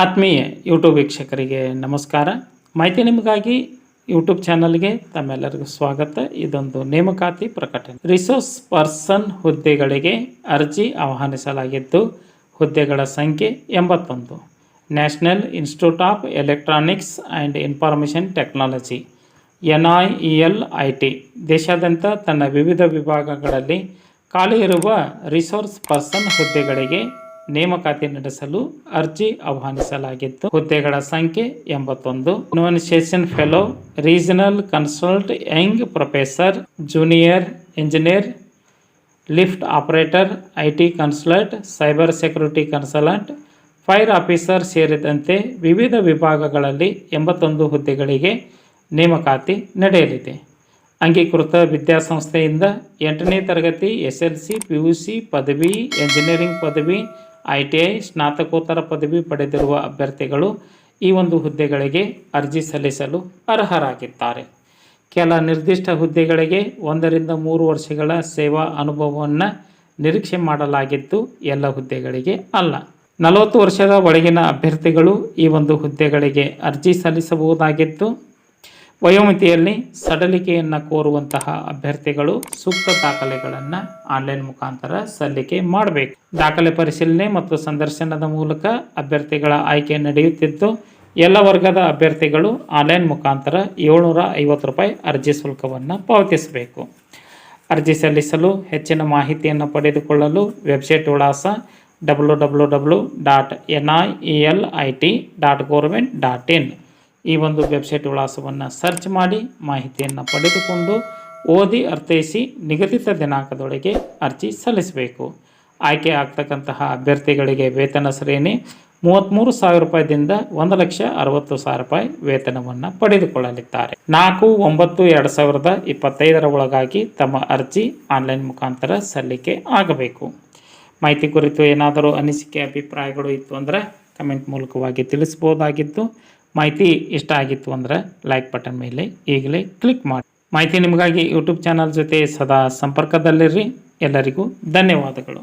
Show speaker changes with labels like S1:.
S1: ಆತ್ಮೀಯ ಯೂಟ್ಯೂಬ್ ವೀಕ್ಷಕರಿಗೆ ನಮಸ್ಕಾರ. ಮಾಹಿತಿ ನಿಮಗಾಗಿ ಯೂಟ್ಯೂಬ್ ಚಾನಲ್ಗೆ ತಮ್ಮೆಲ್ಲರಿಗೂ ಸ್ವಾಗತ. ಇದೊಂದು ನೇಮಕಾತಿ ಪ್ರಕಟಣೆ. ರಿಸೋರ್ಸ್ ಪರ್ಸನ್ ಹುದ್ದೆಗಳಿಗೆ ಅರ್ಜಿ ಆಹ್ವಾನಿಸಲಾಗಿದ್ದು, ಹುದ್ದೆಗಳ ಸಂಖ್ಯೆ ಎಂಬತ್ತೊಂದು. National Institute of Electronics and Information Technology N I E L I T ದೇಶಾದ್ಯಂತ ತನ್ನ ವಿವಿಧ ವಿಭಾಗಗಳಲ್ಲಿ ಖಾಲಿ ಇರುವ ರಿಸೋರ್ಸ್ ಪರ್ಸನ್ ಹುದ್ದೆಗಳಿಗೆ ನೇಮಕಾತಿ ನಡೆಸಲು ಅರ್ಜಿ ಆಹ್ವಾನಿಸಲಾಗಿತ್ತು. ಹುದ್ದೆಗಳ ಸಂಖ್ಯೆ ಎಂಬತ್ತೊಂದು. ಇನ್ವೆನ್ಸೇಷನ್ fellow regional consult young professor junior engineer lift operator I T consult cyber security consult fire officer ಸೇರಿದಂತೆ ವಿವಿಧ ವಿಭಾಗಗಳಲ್ಲಿ ಎಂಬತ್ತೊಂದು ಹುದ್ದೆಗಳಿಗೆ ನೇಮಕಾತಿ ನಡೆಯಲಿದೆ. ಅಂಗೀಕೃತ ವಿದ್ಯಾಸಂಸ್ಥೆಯಿಂದ ಎಂಟನೇ ತರಗತಿ S L C P U C ಪದವಿ ಎಂಜಿನಿಯರಿಂಗ್ ಪದವಿ ಐ ಟಿ ಐ ಸ್ನಾತಕೋತ್ತರ ಪದವಿ ಪಡೆದಿರುವ ಅಭ್ಯರ್ಥಿಗಳು ಈ ಒಂದು ಹುದ್ದೆಗಳಿಗೆ ಅರ್ಜಿ ಸಲ್ಲಿಸಲು ಅರ್ಹರಾಗಿದ್ದಾರೆ. ಕೆಲ ನಿರ್ದಿಷ್ಟ ಹುದ್ದೆಗಳಿಗೆ ಒಂದರಿಂದ ಮೂರು ವರ್ಷಗಳ ಸೇವಾ ಅನುಭವವನ್ನು ನಿರೀಕ್ಷೆ ಮಾಡಲಾಗಿದ್ದು ಎಲ್ಲ ಹುದ್ದೆಗಳಿಗೆ ಅಲ್ಲ. ನಲವತ್ತು ವರ್ಷದ ಒಳಗಿನ ಅಭ್ಯರ್ಥಿಗಳು ಈ ಒಂದು ಹುದ್ದೆಗಳಿಗೆ ಅರ್ಜಿ ಸಲ್ಲಿಸಬಹುದಾಗಿದ್ದು ವಯೋಮಿತಿಯಲ್ಲಿ ಸಡಲಿಕೆಯನ್ನು ಕೋರುವಂತಹ ಅಭ್ಯರ್ಥಿಗಳು ಸೂಕ್ತ ದಾಖಲೆಗಳನ್ನು ಆನ್ಲೈನ್ ಮುಖಾಂತರ ಸಲ್ಲಿಕೆ ಮಾಡಬೇಕು. ದಾಖಲೆ ಪರಿಶೀಲನೆ ಮತ್ತು ಸಂದರ್ಶನದ ಮೂಲಕ ಅಭ್ಯರ್ಥಿಗಳ ಆಯ್ಕೆ ನಡೆಯುತ್ತಿದ್ದು, ಎಲ್ಲ ವರ್ಗದ ಅಭ್ಯರ್ಥಿಗಳು ಆನ್ಲೈನ್ ಮುಖಾಂತರ ಏಳ್ನೂರ ರೂಪಾಯಿ ಅರ್ಜಿ ಶುಲ್ಕವನ್ನು ಪಾವತಿಸಬೇಕು. ಅರ್ಜಿ ಸಲ್ಲಿಸಲು ಹೆಚ್ಚಿನ ಮಾಹಿತಿಯನ್ನು ಪಡೆದುಕೊಳ್ಳಲು ವೆಬ್ಸೈಟ್ ವಿಳಾಸ W W W dot N I E L I T dot government dot in. ಈ ಒಂದು ವೆಬ್ಸೈಟ್ ವಿಳಾಸವನ್ನು ಸರ್ಚ್ ಮಾಡಿ ಮಾಹಿತಿಯನ್ನು ಪಡೆದುಕೊಂಡು ಓದಿ ಅರ್ಥೈಸಿ ನಿಗದಿತ ದಿನಾಂಕದೊಳಗೆ ಅರ್ಜಿ ಸಲ್ಲಿಸಬೇಕು. ಆಯ್ಕೆ ಆಗ್ತಕ್ಕಂತಹ ಅಭ್ಯರ್ಥಿಗಳಿಗೆ ವೇತನ ಶ್ರೇಣಿ ಮೂವತ್ತ್ಮೂರು ಸಾವಿರ ರೂಪಾಯಿದಿಂದ ಒಂದು ಲಕ್ಷ ಅರವತ್ತು ಸಾವಿರ ರೂಪಾಯಿ ವೇತನವನ್ನು ಪಡೆದುಕೊಳ್ಳಲಿದ್ದಾರೆ. ನಾಲ್ಕು, ಒಂಬತ್ತು, ಎರಡು ಸಾವಿರದ ಇಪ್ಪತ್ತೈದರ ಒಳಗಾಗಿ ತಮ್ಮ ಅರ್ಜಿ ಆನ್ಲೈನ್ ಮುಖಾಂತರ ಸಲ್ಲಿಕೆ ಆಗಬೇಕು. ಮಾಹಿತಿ ಕುರಿತು ಏನಾದರೂ ಅನಿಸಿಕೆ, ಅಭಿಪ್ರಾಯಗಳು ಇತ್ತು ಅಂದರೆ ಕಮೆಂಟ್ ಮೂಲಕವಾಗಿ ತಿಳಿಸ್ಬೋದಾಗಿತ್ತು ಮಾಹಿತಿ ಇಷ್ಟ ಆಗಿತ್ತು ಅಂದರೆ ಲೈಕ್ ಬಟನ್ ಮೇಲೆ ಈಗಲೇ ಕ್ಲಿಕ್ ಮಾಡಿ. ಮಾಹಿತಿ ನಿಮಗಾಗಿ ಯೂಟ್ಯೂಬ್ ಚಾನಲ್ ಜೊತೆ ಸದಾ ಸಂಪರ್ಕದಲ್ಲಿರ್ರಿ ಎಲ್ಲರಿಗೂ ಧನ್ಯವಾದಗಳು.